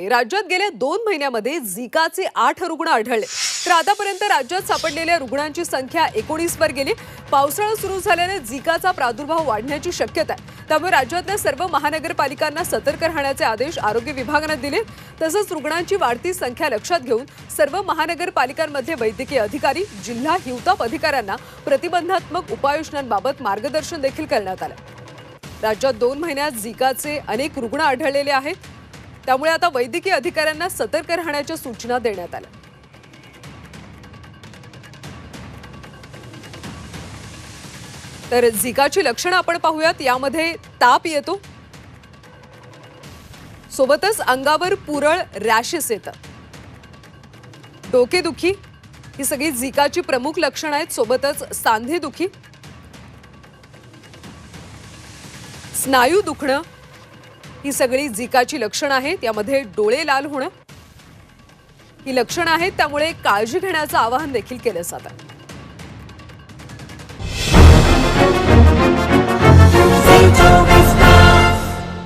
राज्यात गेल्या दोन महिन्यामध्ये झिकाचे आठ रुग्ण आढळले. तर आतापर्यंत राज्यात सापडलेल्या रुग्णांची संख्या एकोणीस वर गेली. पावसाळा सुरू झाल्याने झिकाचा प्रादुर्भाव वाढण्याची शक्यता आहे. त्यामुळे राज्यातल्या सर्व महानगरपालिकांना सतर्क राहण्याचे आदेश आरोग्य विभागानं दिले. तसंच रुग्णांची वाढती संख्या लक्षात घेऊन सर्व महानगरपालिकांमध्ये वैद्यकीय अधिकारी जिल्हा हिवताप अधिकाऱ्यांना प्रतिबंधात्मक उपाययोजनांबाबत मार्गदर्शन देखील करण्यात आलं. राज्यात दोन महिन्यात झिकाचे अनेक रुग्ण आढळलेले आहेत. त्यामुळे आता वैद्यकीय अधिकाऱ्यांना सतर्क राहण्याच्या सूचना देण्यात आल्या. तर झिकाची लक्षणं आपण पाहूयात. यामध्ये ताप येतो. सोबतच अंगावर पुरळ रॅशेस येतं. डोकेदुखी ही सगळी झिकाची प्रमुख लक्षणं आहेत. सोबतच सांधेदुखी स्नायू दुखणं. ही सगळी झिकाची लक्षणं आहेत. यामध्ये डोळे लाल होणं ही लक्षणं आहेत. त्यामुळे काळजी घेण्याचं आवाहन देखील केलं जातं